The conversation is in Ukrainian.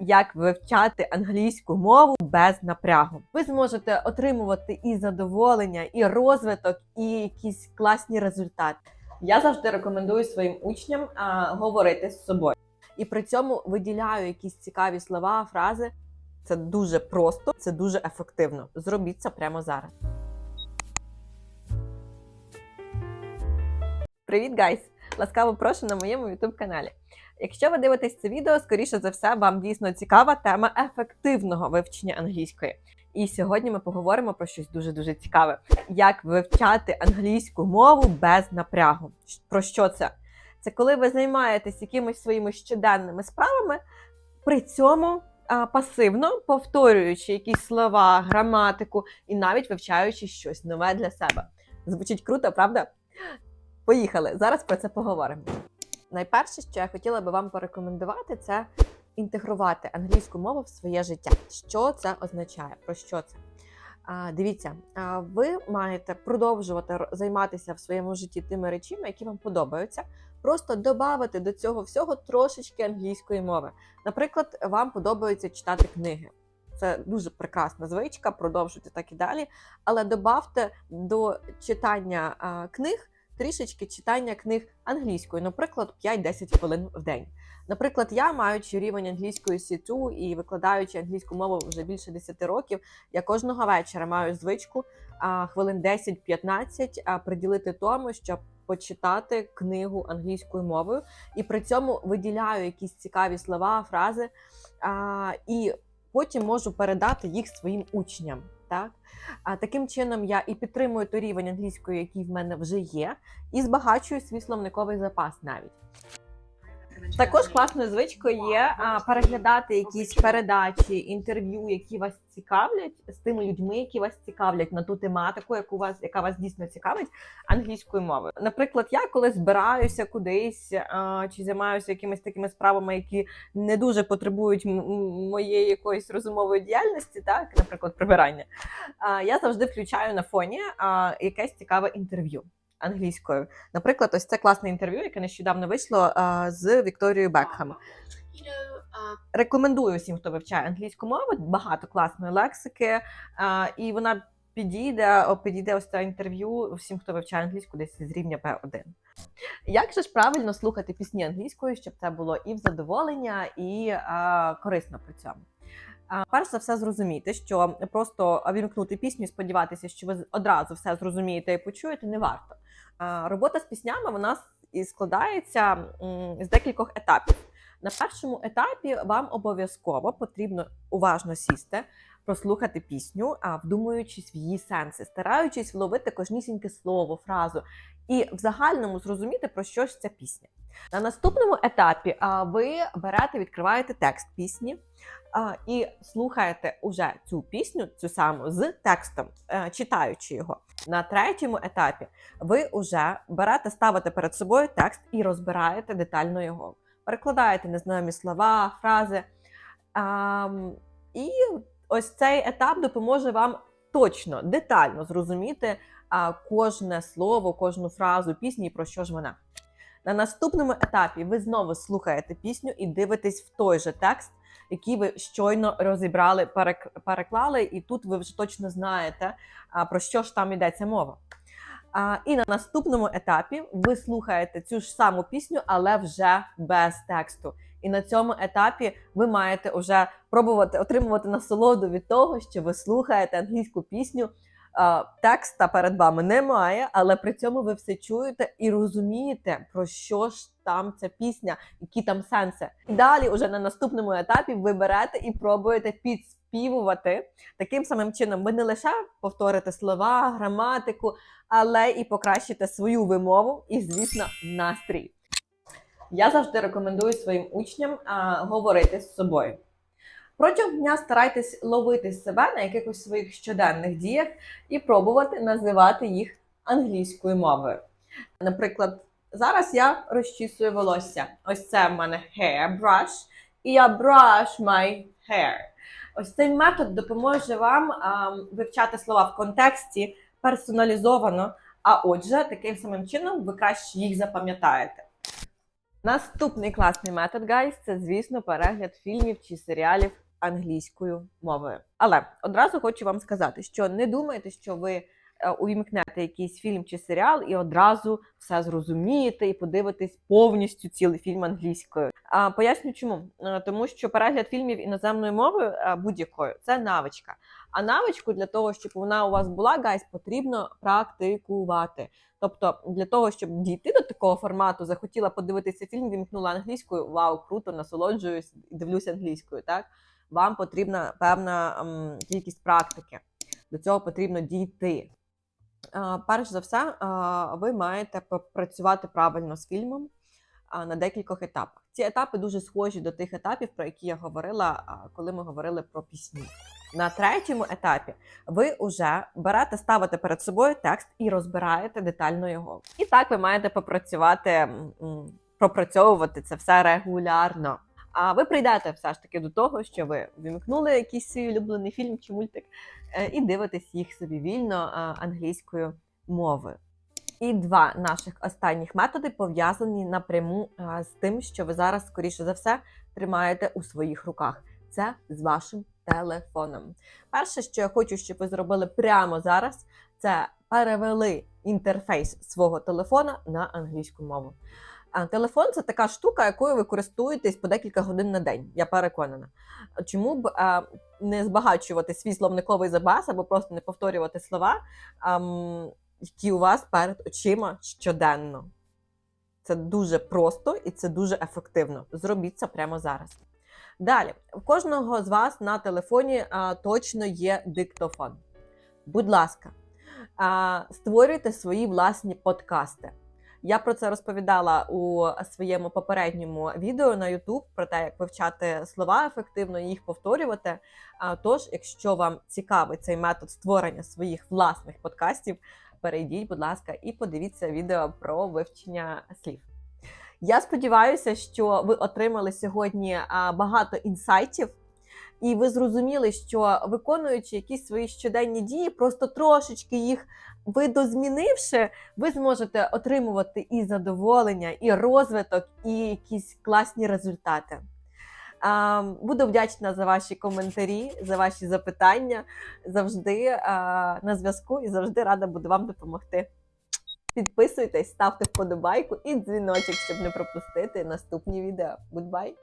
як вивчати англійську мову без напрягу. Ви зможете отримувати і задоволення, і розвиток, і якісь класні результати. Я завжди рекомендую своїм учням а, говорити з собою. І при цьому виділяю якісь цікаві слова, фрази. Це дуже просто, це дуже ефективно. Зробіть це прямо зараз. Привіт, гайс! Ласкаво прошу на моєму youtube каналі. Якщо ви дивитесь це відео, скоріше за все, вам дійсно цікава тема ефективного вивчення англійської. І сьогодні ми поговоримо про щось дуже дуже цікаве: як вивчати англійську мову без напрягу. Про що це? Це коли ви займаєтесь якимись своїми щоденними справами, при цьому а, пасивно повторюючи якісь слова, граматику і навіть вивчаючи щось нове для себе. Звучить круто, правда? Поїхали! Зараз про це поговоримо. Найперше, що я хотіла би вам порекомендувати, це інтегрувати англійську мову в своє життя. Що це означає? Про що це? Дивіться, ви маєте продовжувати займатися в своєму житті тими речами, які вам подобаються. Просто додати до цього всього трошечки англійської мови. Наприклад, вам подобається читати книги. Це дуже прекрасна звичка, продовжуйте так і далі. Але додавте до читання книг трішечки читання книг англійською, наприклад, 5-10 хвилин в день. Наприклад, я, маючи рівень англійської C2 і викладаючи англійську мову вже більше 10 років, я кожного вечора маю звичку а, хвилин 10-15 а, приділити тому, щоб почитати книгу англійською мовою, і при цьому виділяю якісь цікаві слова, фрази, а, і потім можу передати їх своїм учням. Так? А таким чином я і підтримую той рівень англійської, який в мене вже є, і збагачую свій словниковий запас навіть. Також класною звичкою є а, переглядати якісь передачі, інтерв'ю, які вас цікавлять з тими людьми, які вас цікавлять на ту тематику, яку вас, яка вас дійсно цікавить англійською мовою. Наприклад, я коли збираюся кудись а, чи займаюся якимись такими справами, які не дуже потребують моєї якоїсь розумової діяльності, так, наприклад, прибирання, а, я завжди включаю на фоні а, якесь цікаве інтерв'ю англійською. Наприклад, ось це класне інтерв'ю, яке нещодавно вийшло з Вікторією Бекхем. Рекомендую всім, хто вивчає англійську мову, багато класної лексики, і вона підійде, підійде ось це інтерв'ю всім, хто вивчає англійську десь з рівня B1. Як же ж правильно слухати пісні англійською, щоб це було і в задоволення, і а, корисно при цьому? А, Перш за все, зрозуміти, що просто вімкнути пісню і сподіватися, що ви одразу все зрозумієте і почуєте, не варто. Робота з піснями вона і складається з декількох етапів. На першому етапі вам обов'язково потрібно уважно сісти, прослухати пісню, а вдумуючись в її сенси, стараючись вловити кожнісіньке слово, фразу і в загальному зрозуміти, про що ж ця пісня. На наступному етапі ви берете, відкриваєте текст пісні і слухаєте уже цю пісню, цю саму з текстом, е, читаючи його. На третьому етапі ви вже берете, ставите перед собою текст і розбираєте детально його перекладаєте незнайомі слова, фрази. І ось цей етап допоможе вам точно, детально зрозуміти кожне слово, кожну фразу пісні, про що ж вона. На наступному етапі ви знову слухаєте пісню і дивитесь в той же текст, який ви щойно розібрали, перек- переклали, і тут ви вже точно знаєте, про що ж там йдеться мова. А, і на наступному етапі ви слухаєте цю ж саму пісню, але вже без тексту. І на цьому етапі ви маєте вже пробувати отримувати насолоду від того, що ви слухаєте англійську пісню. Текста перед вами немає, але при цьому ви все чуєте і розумієте, про що ж там ця пісня, які там сенси. І далі, уже на наступному етапі, ви берете і пробуєте підспівувати. Таким самим чином, ви не лише повторите слова, граматику, але і покращите свою вимову і, звісно, настрій. Я завжди рекомендую своїм учням а, говорити з собою. Протягом дня старайтесь ловити себе на якихось своїх щоденних діях і пробувати називати їх англійською мовою. Наприклад, зараз я розчісую волосся. Ось це в мене hair brush, і я brush my hair. Ось цей метод допоможе вам а, вивчати слова в контексті персоналізовано, а отже, таким самим чином ви краще їх запам'ятаєте. Наступний класний метод, гайс, це, звісно, перегляд фільмів чи серіалів англійською мовою. Але одразу хочу вам сказати, що не думайте, що ви е, увімкнете якийсь фільм чи серіал і одразу все зрозумієте і подивитесь повністю цілий фільм англійською. А поясню чому? Е, Тому що перегляд фільмів іноземною мовою е, будь-якою це навичка. А навичку для того, щоб вона у вас була, гайс, потрібно практикувати. Тобто, для того, щоб дійти до такого формату, захотіла подивитися фільм, вімкнула англійською. Вау, круто, насолоджуюсь дивлюся англійською. Так вам потрібна певна ем, кількість практики. До цього потрібно дійти. Е, перш за все, е, ви маєте попрацювати правильно з фільмом а, на декількох етапах. Ці етапи дуже схожі до тих етапів, про які я говорила, а, коли ми говорили про пісні. На третьому етапі ви вже берете, ставите перед собою текст і розбираєте детально його. І так ви маєте попрацювати, пропрацьовувати це все регулярно. А ви прийдете все ж таки до того, що ви вімкнули якийсь свій улюблений фільм чи мультик е, і дивитесь їх собі вільно англійською мовою. І два наших останніх методи пов'язані напряму з тим, що ви зараз, скоріше за все, тримаєте у своїх руках. Це з вашим телефоном. Перше, що я хочу, щоб ви зробили прямо зараз, це перевели інтерфейс свого телефона на англійську мову. А телефон це така штука, якою ви користуєтесь по декілька годин на день. Я переконана. Чому б а, не збагачувати свій словниковий запас або просто не повторювати слова, ам, які у вас перед очима щоденно? Це дуже просто і це дуже ефективно. Зробіть це прямо зараз. Далі, у кожного з вас на телефоні а, точно є диктофон. Будь ласка, а, створюйте свої власні подкасти. Я про це розповідала у своєму попередньому відео на YouTube про те, як вивчати слова ефективно і їх повторювати. А, Тож, якщо вам цікавий цей метод створення своїх власних подкастів, перейдіть, будь ласка, і подивіться відео про вивчення слів. Я сподіваюся, що ви отримали сьогодні багато інсайтів, і ви зрозуміли, що виконуючи якісь свої щоденні дії, просто трошечки їх видозмінивши, ви зможете отримувати і задоволення, і розвиток, і якісь класні результати. Буду вдячна за ваші коментарі, за ваші запитання. Завжди на зв'язку і завжди рада буду вам допомогти. Підписуйтесь, ставте вподобайку і дзвіночок, щоб не пропустити наступні відео. Goodbye!